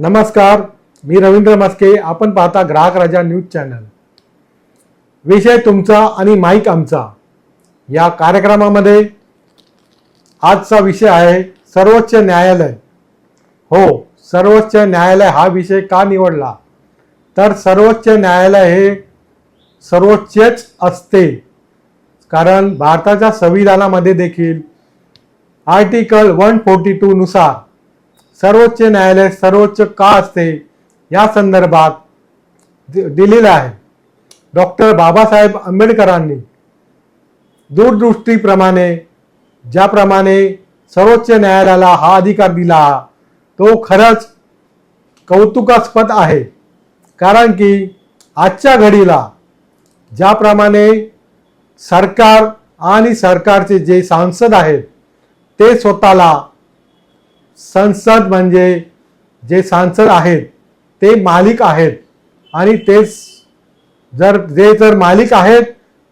नमस्कार मी रवींद्र मस्के आपण पाहता ग्राहक राजा न्यूज चॅनल. विषय तुमचा आणि माईक आमचा. या कार्यक्रमामध्ये आजचा विषय आहे सर्वोच्च न्यायालय. हो सर्वोच्च न्यायालय हा विषय का निवडला? तर सर्वोच्च न्यायालय हे सर्वोच्चच असते. कारण भारताच्या संविधानामध्ये देखील आर्टिकल वन फोर्टी टू नुसार सर्वोच्च न्यायालय सर्वोच्च का असते या संदर्भात दि- दिलेलं आहे. डॉक्टर बाबासाहेब आंबेडकरांनी दूरदृष्टीप्रमाणे ज्याप्रमाणे सर्वोच्च न्यायालयाला हा अधिकार दिला तो खरंच कौतुकास्पद आहे. कारण की आजच्या घडीला ज्याप्रमाणे सरकार आणि सरकारचे जे सांसद आहेत ते स्वतःला संसद म्हणजे जे सांसद आहेत ते मालिक आहेत. आणि तेच जर जे जर मालिक आहेत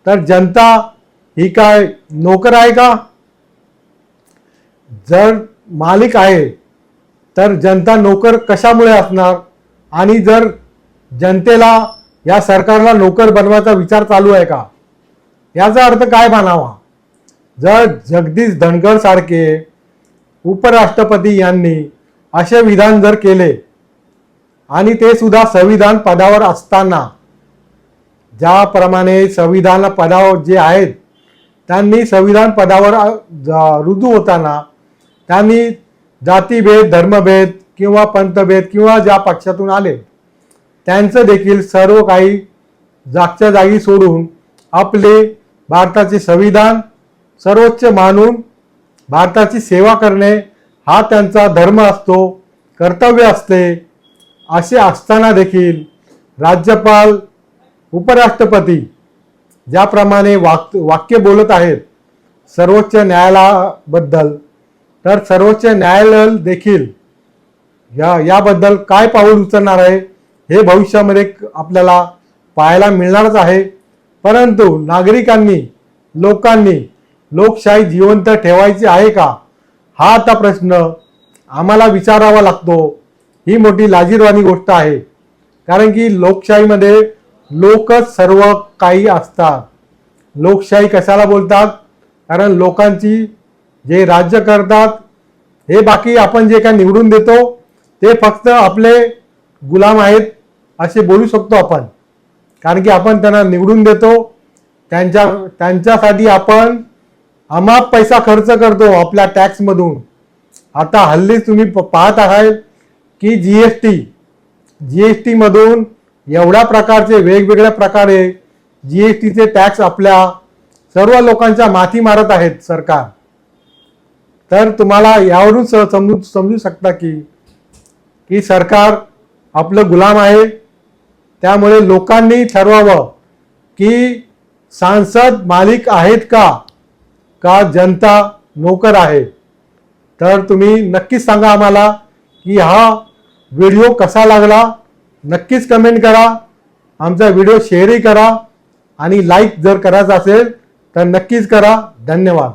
तर जनता ही काय नोकर आहे का? जर मालिक आहे तर जनता नोकर कशामुळे असणार? आणि जर जनतेला या सरकारला नोकर बनवायचा विचार चालू आहे का? याचा अर्थ काय मानावा जर जगदीश धनगर सारखे उपराष्ट्रपती यांनी असे विधान जर केले आणि ते सुद्धा संविधान पदावर असताना ज्याप्रमाणे संविधान पदावर जे आहेत त्यांनी संविधान पदावर रुजू होताना त्यांनी जातीभेद धर्मभेद किंवा पंथभेद किंवा ज्या पक्षातून आले त्यांचं देखील सर्व काही जागच्या जागी सोडून आपले भारताचे संविधान सर्वोच्च मानून भारताची सेवा करणे हा त्यांचा धर्म असतो कर्तव्य असते असे असताना देखील राज्यपाल उपराष्ट्रपती ज्याप्रमाणे वाक वाक्य बोलत आहेत सर्वोच्च न्यायालयाबद्दल तर सर्वोच्च न्यायालय देखील या याबद्दल काय पाऊल उचलणार आहे हे भविष्यामध्ये आपल्याला पाहायला मिळणारच आहे. परंतु नागरिकांनी लोकांनी लोकशाही जिवंत ठेवायची आहे का? हा आता प्रश्न आम्हाला विचारावा लागतो. ही मोठी लाजीरवाणी गोष्ट आहे. कारण की लोकशाहीमध्ये लोकच सर्व काही असतात. लोकशाही कशाला बोलतात? कारण लोकांची जे राज्य करतात हे बाकी आपण जे काय निवडून देतो ते फक्त आपले गुलाम आहेत असे बोलू शकतो आपण. कारण की आपण त्यांना निवडून देतो. त्यांच्या त्यांच्यासाठी आपण अमाप पैसा खर्च करतो आपल्या टॅक्समधून आता हल्ली तुम्ही प- पाहत आहात की G S T G S टीमधून एवढ्या प्रकारचे वेगवेगळ्या प्रकारे जी एस टीचे टॅक्स आपल्या सर्व लोकांच्या माथी मारत आहेत सरकार. तर तुम्हाला यावरून समजू समजू शकता की की सरकार आपलं गुलाम आहे. त्यामुळे लोकांनी ठरवावं की सांसद मालिक आहेत का? का जनता नोकर आहे? तर तुम्ही नक्कीच सांगा आम्हाला की हा व्हिडिओ कसा लागला? नक्कीच कमेंट करा. आमचा व्हिडिओ शेअरही करा आणि लाईक जर करायचा असेल तर नक्कीच करा. धन्यवाद.